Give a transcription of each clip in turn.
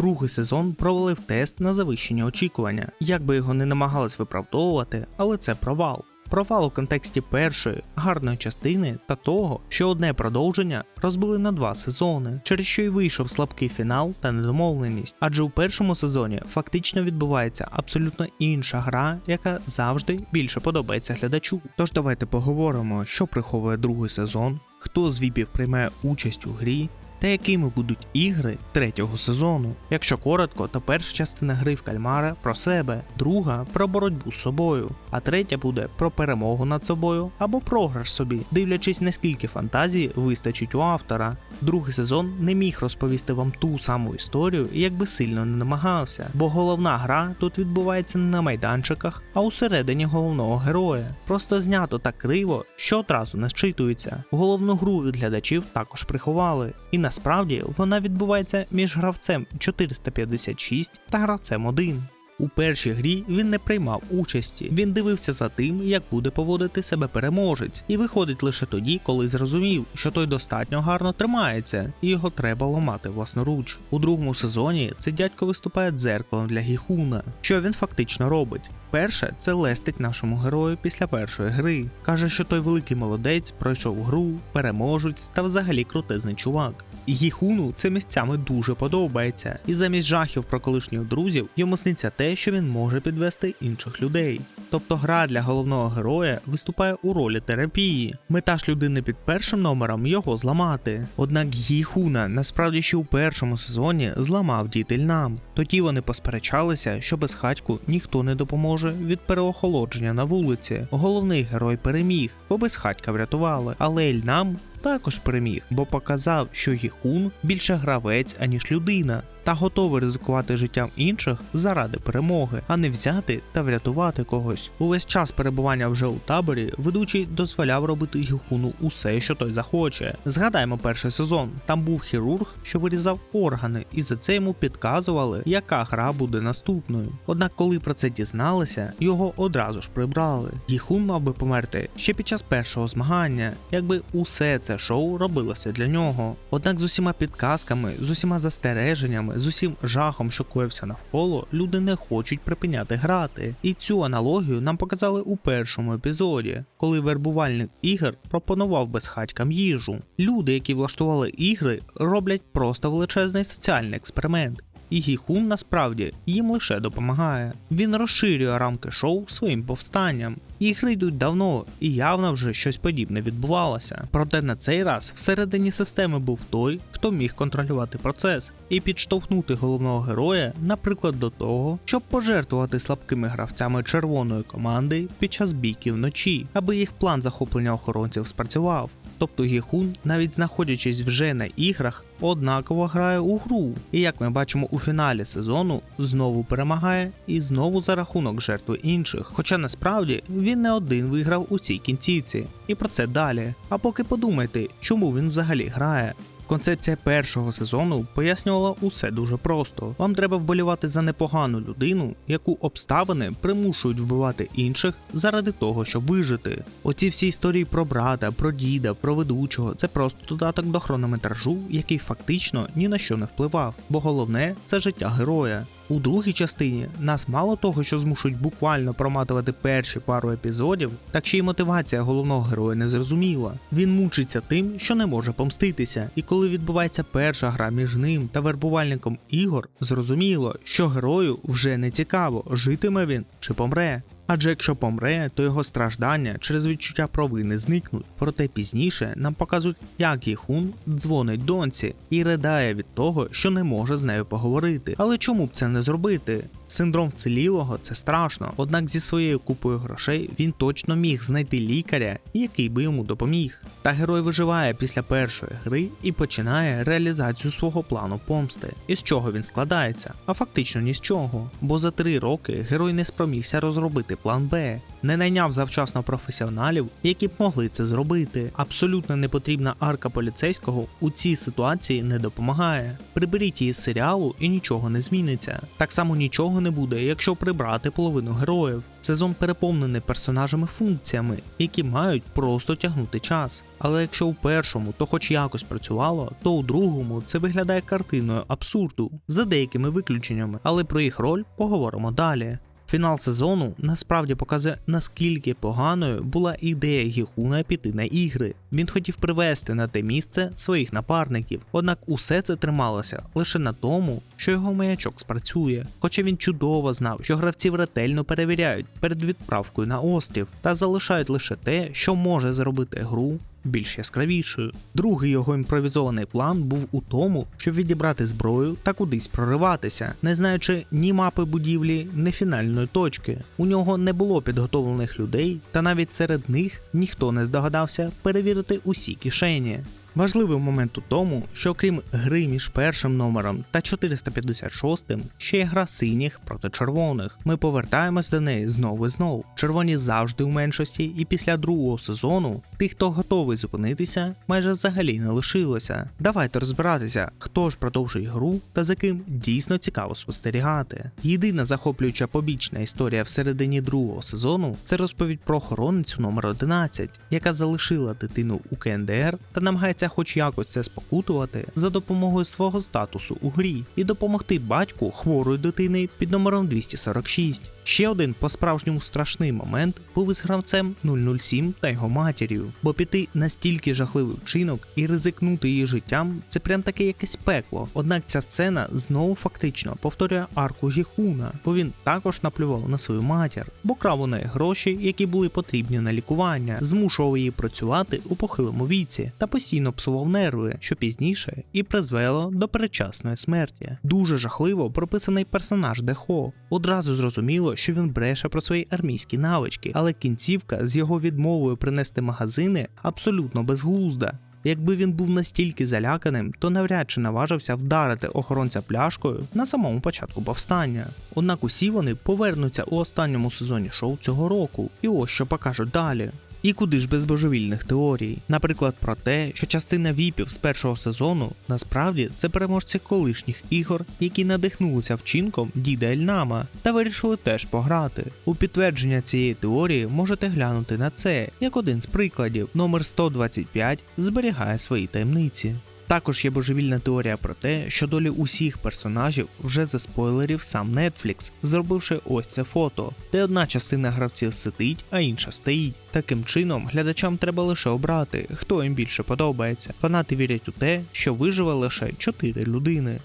Другий сезон провалив тест на завищення очікування, як би його не намагались виправдовувати, але це провал. Провал у контексті першої гарної частини та того, що одне продовження розбили на два сезони, через що й вийшов слабкий фінал та недомовленість. Адже у першому сезоні фактично відбувається абсолютно інша гра, яка завжди більше подобається глядачу. Тож давайте поговоримо, що приховує другий сезон, хто з віпів приймає участь у грі, та якими будуть ігри третього сезону. Якщо коротко, то перша частина гри в кальмара про себе, друга про боротьбу з собою, а третя буде про перемогу над собою або програш собі, дивлячись наскільки фантазії вистачить у автора. Другий сезон не міг розповісти вам ту саму історію, як би сильно не намагався, бо головна гра тут відбувається не на майданчиках, а усередині головного героя. Просто знято так криво, що одразу не зчитується. Головну гру від глядачів також приховали, і насправді вона відбувається між гравцем 456 та гравцем 1. У першій грі він не приймав участі. Він дивився за тим, як буде поводити себе переможець, і виходить лише тоді, коли зрозумів, що той достатньо гарно тримається, і його треба ламати власноруч. У другому сезоні цей дядько виступає дзеркалом для Гіхуна. Що він фактично робить? Перше, це лестить нашому герою після першої гри. Каже, що той великий молодець пройшов гру, переможець та взагалі крутезний чувак. Гіхуну це місцями дуже подобається, і замість жахів про колишніх друзів йому сниться те, що він може підвести інших людей. Тобто гра для головного героя виступає у ролі терапії. Мета ж людини під першим номером його зламати. Однак Гіхуна насправді ще у першому сезоні зламав дітель нам. Тоді вони посперечалися, що без хатьку ніхто не допоможе від переохолодження на вулиці. Головний герой переміг, бо без хатька врятували. Але Ільнам також переміг, бо показав, що Гіхун більше гравець, аніж людина, та готовий ризикувати життям інших заради перемоги, а не взяти та врятувати когось. Увесь час перебування вже у таборі ведучий дозволяв робити Гіхуну усе, що той захоче. Згадаємо перший сезон. Там був хірург, що вирізав органи, і за це йому підказували, яка гра буде наступною. Однак, коли про це дізналися, його одразу ж прибрали. Гіхун мав би померти ще під час першого змагання, якби усе це шоу робилося для нього. Однак з усіма підказками, з усіма застереженнями, з усім жахом, що коївся навколо, люди не хочуть припиняти грати. І цю аналогію нам показали у першому епізоді, коли вербувальник ігор пропонував безхатькам їжу. Люди, які влаштували ігри, роблять просто величезний соціальний експеримент. І Гіхун насправді їм лише допомагає. Він розширює рамки шоу своїм повстанням. Ігри йдуть давно, і явно вже щось подібне відбувалося. Проте на цей раз всередині системи був той, хто міг контролювати процес і підштовхнути головного героя, наприклад, до того, щоб пожертвувати слабкими гравцями червоної команди під час бійки вночі, аби їх план захоплення охоронців спрацював. Тобто Гіхун, навіть знаходячись вже на іграх, однаково грає у гру. І як ми бачимо у фіналі сезону, знову перемагає і знову за рахунок жертви інших. Хоча насправді він не один виграв у цій кінцівці. І про це далі. А поки подумайте, чому він взагалі грає. Концепція першого сезону пояснювала усе дуже просто. Вам треба вболівати за непогану людину, яку обставини примушують вбивати інших заради того, щоб вижити. Оці всі історії про брата, про діда, про ведучого це просто додаток до хронометражу, який фактично ні на що не впливав. Бо головне це життя героя. У другій частині нас мало того, що змушують буквально проматувати перші пару епізодів, так ще й мотивація головного героя не зрозуміла. Він мучиться тим, що не може помститися. І коли відбувається перша гра між ним та вербувальником ігор, зрозуміло, що герою вже не цікаво, житиме він чи помре. Адже якщо помре, то його страждання через відчуття провини зникнуть. Проте пізніше нам показують, як Гіхун дзвонить доньці і ридає від того, що не може з нею поговорити. Але чому б це не зробити? Синдром вцілілого це страшно, однак зі своєю купою грошей він точно міг знайти лікаря, який би йому допоміг. Та герой виживає після першої гри і починає реалізацію свого плану помсти. Із чого він складається? А фактично ні з чого. Бо за три роки герой не спромігся розробити план Б, не найняв завчасно професіоналів, які б могли це зробити. Абсолютно непотрібна арка поліцейського у цій ситуації не допомагає. Приберіть її з серіалу і нічого не зміниться. Так само нічого не буде, якщо прибрати половину героїв. Сезон переповнений персонажами функціями, які мають просто тягнути час. Але якщо у першому то хоч якось працювало, то у другому це виглядає картиною абсурду за деякими виключеннями, але про їх роль поговоримо далі. Фінал сезону насправді показує, наскільки поганою була ідея Гіхуна піти на ігри. Він хотів привести на те місце своїх напарників, однак усе це трималося лише на тому, що його маячок спрацює. Хоча він чудово знав, що гравців ретельно перевіряють перед відправкою на острів та залишають лише те, що може зробити гру більш яскравішою. Другий його імпровізований план був у тому, щоб відібрати зброю та кудись прориватися, не знаючи ні мапи будівлі, ні фінальної точки. У нього не було підготовлених людей, та навіть серед них ніхто не здогадався перевірити усі кишені. Важливий момент у тому, що окрім гри між першим номером та 456 ще є гра синіх проти червоних. Ми повертаємось до неї знову і знову. Червоні завжди у меншості, і після другого сезону тих, хто готовий зупинитися, майже взагалі не лишилося. Давайте розбиратися, хто ж продовжує гру та за ким дійсно цікаво спостерігати. Єдина захоплююча побічна історія всередині другого сезону це розповідь про охоронницю номер 11, яка залишила дитину у КНДР та намагається хоч якось це спокутувати за допомогою свого статусу у грі і допомогти батьку хворої дитини під номером 246. Ще один по-справжньому страшний момент був із гравцем 007 та його матір'ю, бо піти настільки жахливий вчинок і ризикнути її життям це прям таке якесь пекло. Однак ця сцена знову фактично повторює арку Гіхуна, бо він також наплював на свою матір, бо крав у неї гроші, які були потрібні на лікування, змушував її працювати у похилому віці та постійно псував нерви, що пізніше і призвело до передчасної смерті. Дуже жахливо прописаний персонаж Дехо. Одразу зрозуміло, що він бреше про свої армійські навички, але кінцівка з його відмовою принести магазини абсолютно безглузда. Якби він був настільки заляканим, то навряд чи наважився вдарити охоронця пляшкою на самому початку повстання. Однак усі вони повернуться у останньому сезоні шоу цього року, і ось що покажуть далі. І куди ж без божевільних теорій, наприклад, про те, що частина віпів з першого сезону насправді це переможці колишніх ігор, які надихнулися вчинком діда Ельнама та вирішили теж пограти. У підтвердження цієї теорії можете глянути на це як один з прикладів. Номер 125 зберігає свої таємниці. Також є божевільна теорія про те, що долі усіх персонажів вже заспойлерів сам Netflix, зробивши ось це фото, де одна частина гравців сидить, а інша стоїть. Таким чином, глядачам треба лише обрати, хто їм більше подобається. Фанати вірять у те, що виживе лише 4 людини.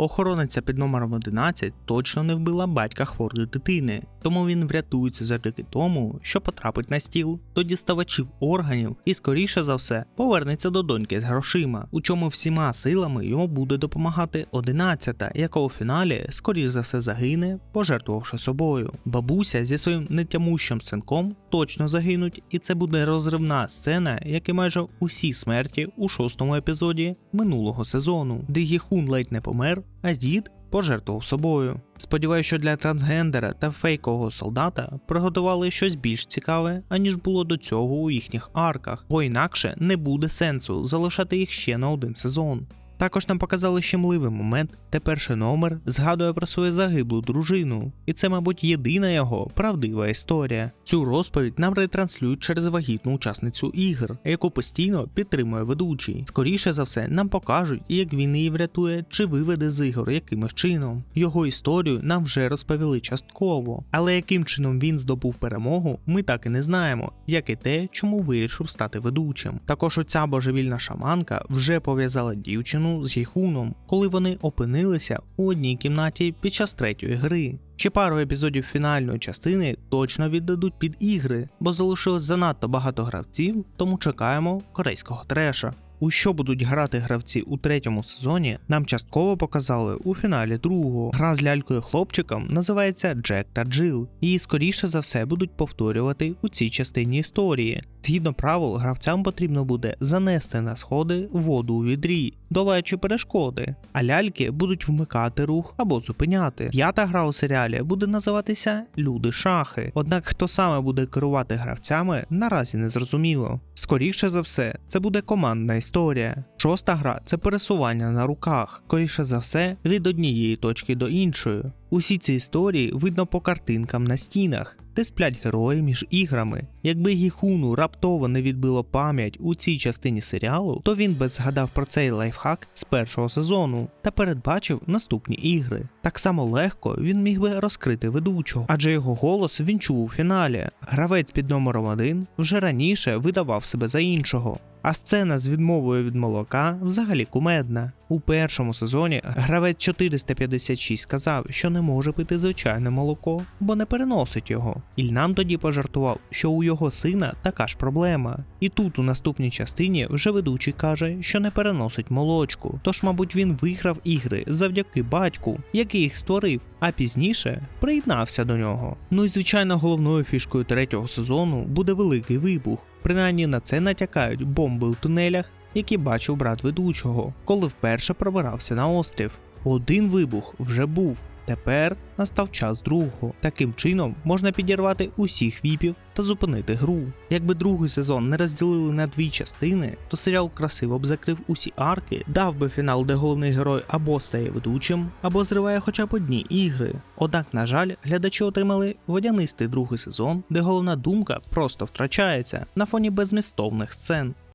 Охорониця під номером 11 точно не вбила батька хворої дитини, тому він врятується завдяки тому, що потрапить на стіл до діставачів органів і, скоріше за все, повернеться до доньки з грошима, у чому всіма силами йому буде допомагати 11-та, яка у фіналі, скоріш за все, загине, пожертвувавши собою. Бабуся зі своїм нетямущим синком точно загинуть, і це буде розривна сцена, як і майже усі смерті у шостому епізоді минулого сезону, де Єхун ледь не помер, а дід пожертвував собою. Сподіваюся, що для трансгендера та фейкового солдата приготували щось більш цікаве, аніж було до цього у їхніх арках, бо інакше не буде сенсу залишати їх ще на один сезон. Також нам показали щемливий момент, де перший номер згадує про свою загиблу дружину, і це, мабуть, єдина його правдива історія. Цю розповідь нам ретранслюють через вагітну учасницю ігр, яку постійно підтримує ведучий. Скоріше за все, нам покажуть, як він її врятує чи виведе з ігор якимось чином. Його історію нам вже розповіли частково, але яким чином він здобув перемогу, ми так і не знаємо, як і те, чому вирішив стати ведучим. Також оця божевільна шаманка вже пов'язала дівчину з Гейхуном, коли вони опинилися у одній кімнаті під час третьої гри. Ще пару епізодів фінальної частини точно віддадуть під ігри, бо залишилось занадто багато гравців, тому чекаємо корейського треша. У що будуть грати гравці у третьому сезоні, нам частково показали у фіналі другого. Гра з лялькою хлопчиком називається Джек та Джил. Її скоріше за все будуть повторювати у цій частині історії. Згідно правил, гравцям потрібно буде занести на сходи воду у відрі, долаючи перешкоди, а ляльки будуть вмикати рух або зупиняти. П'ята гра у серіалі буде називатися Люди шахи. Однак хто саме буде керувати гравцями, наразі не зрозуміло. Скоріше за все, це буде командна історія. Шоста гра це пересування на руках, скоріше за все, від однієї точки до іншої. Усі ці історії видно по картинкам на стінах, де сплять герої між іграми. Якби Гіхуну раптово не відбило пам'ять у цій частині серіалу, то він би згадав про цей лайфхак з першого сезону та передбачив наступні ігри. Так само легко він міг би розкрити ведучого, адже його голос він чув у фіналі. Гравець під номером 1 вже раніше видавав себе за іншого. А сцена з відмовою від молока взагалі кумедна. У першому сезоні гравець 456 сказав, що не може пити звичайне молоко, бо не переносить його. Ільнам тоді пожартував, що у його сина така ж проблема. І тут у наступній частині вже ведучий каже, що не переносить молочку. Тож, мабуть, він виграв ігри завдяки батьку, який їх створив, а пізніше приєднався до нього. Ну і звичайно, головною фішкою третього сезону буде великий вибух. Принаймні на це натякають бомби у тунелях, які бачив брат ведучого, коли вперше пробирався на острів. Один вибух вже був. Тепер настав час другого. Таким чином можна підірвати усіх віпів та зупинити гру. Якби другий сезон не розділили на дві частини, то серіал красиво б закрив усі арки, дав би фінал, де головний герой або стає ведучим, або зриває хоча б одні ігри. Однак, на жаль, глядачі отримали водянистий другий сезон, де головна думка просто втрачається на фоні безмістовних сцен.